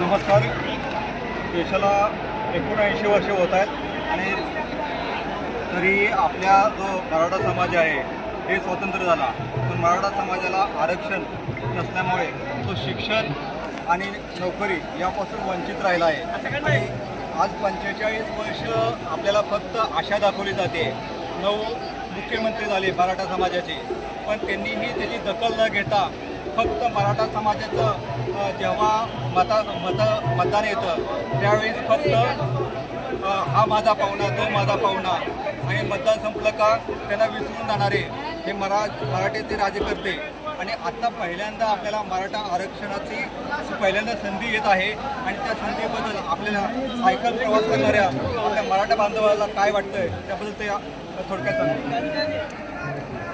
नमस्कार. देशाला एकोणऐंशी वर्ष होत आहेत आणि तरी आपल्या जो मराठा समाज आहे हे स्वतंत्र झाला. पण मराठा समाजाला आरक्षण नसल्यामुळे तो शिक्षण आणि नोकरी यापासून वंचित राहिला आहे. आणि आज पंचेचाळीस वर्ष आपल्याला फक्त आशा दाखवली जाते. नऊ मुख्यमंत्री झाले मराठा समाजाचे. पण त्यांनीही त्याची दखल न घेता फक्त मराठा समाजाचं जेव्हा मता मत मतदान येतं त्यावेळेस फक्त हा माझा पाहुणा तो माझा पाहुणा. आणि मतदान संपलं का त्यांना विसरून जाणारे हे मरा मराठीचे राजकर्ते. आणि आता पहिल्यांदा आपल्याला मराठा आरक्षणाची पहिल्यांदा संधी येत आहे. आणि त्या संधीबद्दल आपल्याला सायकल प्रवास करणाऱ्या आपल्या मराठा बांधवाला काय वाटतंय? त्याबद्दल ते थोडक्यात सांगू.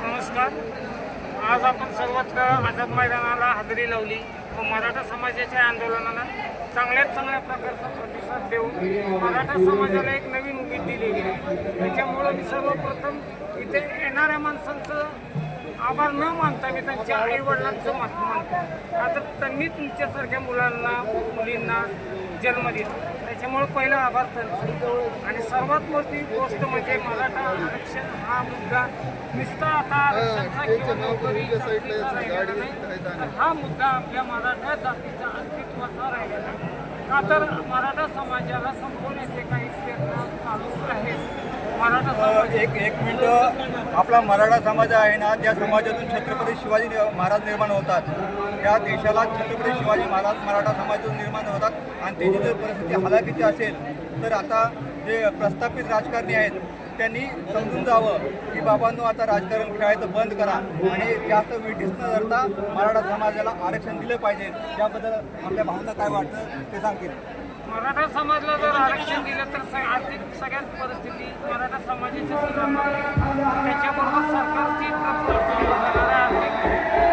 नमस्कार. आज आपण सर्वत्र आझाद मैदानाला हजेरी लावली व मराठा समाजाच्या आंदोलनाला चांगल्यात चांगल्या प्रकारचा प्रतिसाद देऊन मराठा समाजाला एक नवीन उमेद दिलेली आहे. त्याच्यामुळं मी सर्वप्रथम इथे येणाऱ्या माणसांचं आभार न मानता मी त्यांच्या आई वडिलांचं मानतो. आता त्यांनी तुमच्यासारख्या मुलांना मुलींना जन्म दिला त्याच्यामुळे पहिला आभार त्यांचा आणि सर्वात मोठी गोष्ट म्हणजे मराठा आरक्षण हा मुद्दा नुसता आता आरक्षणचा किंवा नोकरीचा जातीचा राहिलेला नाही, तर हा मुद्दा आपल्या मराठा जातीच्या अस्तित्वाचा राहिलेला. का तर मराठा समाजाला संपवण्याचे काही प्रयत्न चालू आहेत. एक एक मिनट. आपला मराठा समाज आहे ना त्या समाजातून छत्रपती शिवाजी महाराज निर्माण होतात. त्या देशाला छत्रपती शिवाजी महाराज मराठा समाजातून निर्माण होतात. आणि त्याची जर परिस्थिती हलाखीची असेल तर आता जे प्रस्थापित राजकारणी आहेत त्यांनी समजून जावं की बाबांनो आता राजकारण खेळायचं बंद करा. आणि जास्त विटीस न धरता मराठा समाजाला आरक्षण दिलं पाहिजे. त्याबद्दल आपल्या भावना काय वाटतं ते सांगतील. मराठा समाजाला जर आरक्षण दिलं तर स- आर्थिक सगळ्याच परिस्थिती मराठा समाजाची सुधारणार त्याच्याबरोबर सरकारची आर्थिक.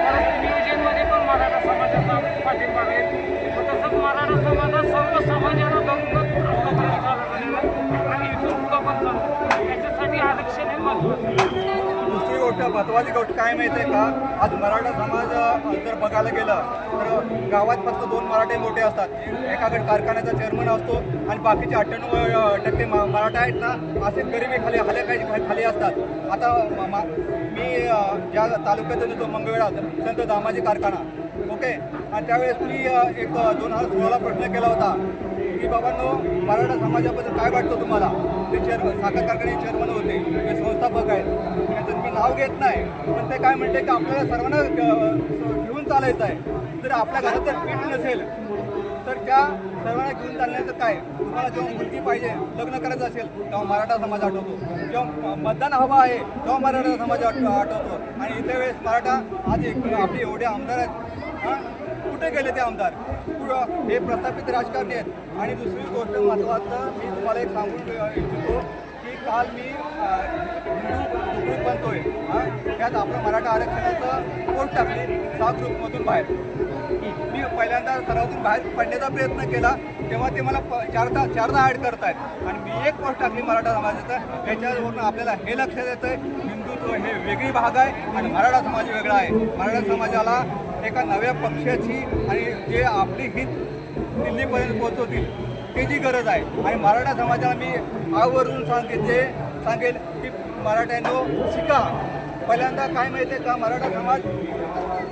परिस्थिती नियोजनमध्ये पण मराठा समाजाचा पाठिंबा राहील व तसंच मराठा समाजात सर्व समाजाला बहुमत आतापर्यंत चालू आहे. आणि इथून पुढं पण चालू याच्यासाठी आरक्षण हे महत्त्वाचं गोष्ट महत्वाची गोष्ट काय माहिती आहे का? आज मराठा समाज जर बघायला गेलं तर गावात फक्त दोन मराठे मोठे असतात. एकाकडे कारखान्याचा चेअरमन असतो आणि बाकीचे अठ्ठ्याण्णव टक्के म- मराठा आहेत ना असे गरिबी खाली हल्या खाली खाली असतात. आता मी ज्या तालुक्यातून येतो मंगळवेढा संत दामाजी कारखाना. ओके? आणि त्यावेळेस मी एक दोन हजार सोळाला प्रश्न केला होता की बाबांनो मराठा समाजाबद्दल काय वाटतं तुम्हाला? ते चेअरमन साखर कारखान्याचे चेअरमन होते ते संस्थापक आहेत. नाव घेत नाही पण ते काय म्हणते की आपल्याला सर्वांना घेऊन चालायचं आहे. जर आपल्या घरात जर पीठ नसेल तर त्या सर्वांना घेऊन चालण्याचं काय? तुम्हाला जेव्हा मुलगी पाहिजे लग्न करायचं असेल तेव्हा मराठा समाज आठवतो. जेव्हा मतदान हवं आहे तेव्हा मराठा समाज आठवतो. आणि इथे वेळेस मराठा आज एक आपले एवढे आमदार आहेत हां? कुठे गेले ते आमदार? हे प्रस्थापित राजकारणी आहेत. आणि दुसरी गोष्ट महत्त्वाचं मी तुम्हाला एक सांगून इच्छितो काल मी हिंदू ग्रुप बनतोय. हां त्यात आपलं मराठा आरक्षणाचं पोट टाकली? सहा ग्रुपमधून बाहेर. मी पहिल्यांदा सरावातून बाहेर पडण्याचा प्रयत्न केला तेव्हा ते मला प- चारदा चारदा ॲड करतायत. आणि मी एक पोस्ट टाकली मराठा समाजाचं. त्याच्यावरून आपल्याला हे लक्षात येतं आहे हिंदुत्व हे वेगळी भाग आहे आणि मराठा समाज वेगळा आहे. मराठा समाजाला एका नव्या पक्षाची आणि जे आपली हित दिल्लीपर्यंत पोहोचवतील त्याची गरज आहे. आणि मराठा समाजाला मी आवर्जून सांगितले सांगेल की मराठ्यांनो शिका. पहिल्यांदा काय माहिती आहे का मराठा समाज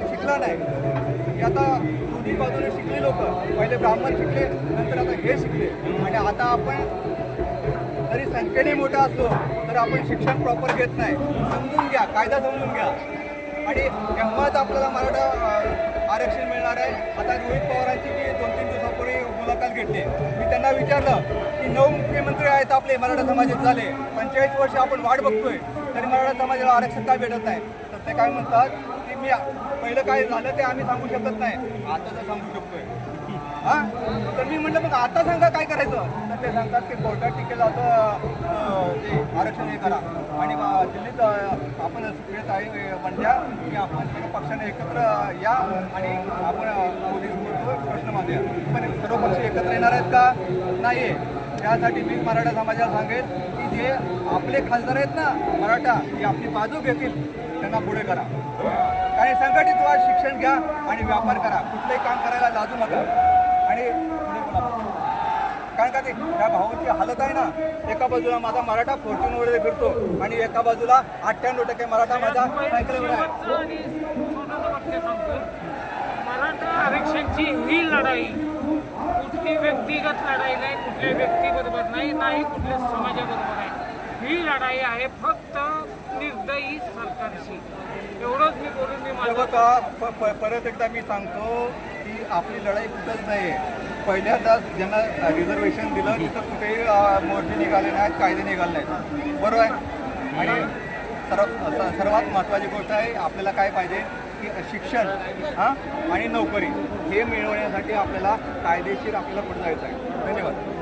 शिकला नाही. आता दोन्ही बाजूने शिकले लोक. पहिले ब्राह्मण शिकले नंतर आता हे शिकले. आणि आता आपण जरी संख्येने मोठा असलो तर आपण शिक्षण प्रॉपर घेत नाही. समजून घ्या कायदा समजून घ्या. आणि तेव्हाच आपल्याला मराठा आरक्षण मिळणार आहे. आता रोहित पवारांची मी दोन तीन दिवसापूर्वी मुलाखत घेतली. मी त्यांना विचारलं की नऊ मुख्यमंत्री आहेत आपले मराठा समाजात झाले. पंचेचाळीस वर्ष आपण वाट बघतोय तरी मराठा समाजाला आरक्षण काय भेटत नाही? तर ते काय म्हणतात की मी पहिलं काय झालं ते आम्ही सांगू शकत नाही. आता तर सांगू शकतोय. हा? तर मी म्हटलं मग आता सांगा काय करायचं? ते सांगतात की कोर्टात टिकेल असं ते आरक्षण हे करा. आणि दिल्लीत आपण सुप्रियत आहे म्हणत्या की आपण सर्व पक्षाने एकत्र या आणि आपण अं, बोलतो प्रश्न मांडूया. पण सर्व पक्ष एकत्र येणार आहेत का? नाही त्यासाठी मी मराठा समाजाला सांगेल की जे आपले खासदार आहेत ना मराठा जे आपली बाजू घेतील त्यांना पुढे करा. आणि संघटित व्हा शिक्षण घ्या आणि व्यापार करा. कुठलंही काम करायला लाजू नका. आणि पुढे कारण का ते? त्या भावांची हालत आहे ना. एका बाजूला माझा मराठा फॉर्च्युनरमध्ये फिरतो आणि एका बाजूला अठ्ठ्याण्णव टक्के मराठा माझा सायकलवर आहे. आणि सांगतो मराठा आरक्षणची ही लढाई कुठली व्यक्तिगत लढाई नाही कुठल्या व्यक्तीबरोबर नाही नाही कुठल्या समाजाबरोबर आहे ही लढाई आहे फक्त निर्दयी सरकारशी. एवढंच मी बोलून मी माझं परत एकदा मी सांगतो की आपली लढाई कुठंच नाही आहे पहिल्यांदा ज्यांना रिझर्वेशन दिलं तिथं कुठेही मोर्चे निघाले नाहीत कायदे निघाले नाहीत. बरोबर आहे? आणि सर्व सर्वात महत्त्वाची गोष्ट आहे आपल्याला काय पाहिजे? की शिक्षण हां? आणि नोकरी हे मिळवण्यासाठी आपल्याला कायदेशीर आपल्याला पुढे जायचं आहे. धन्यवाद.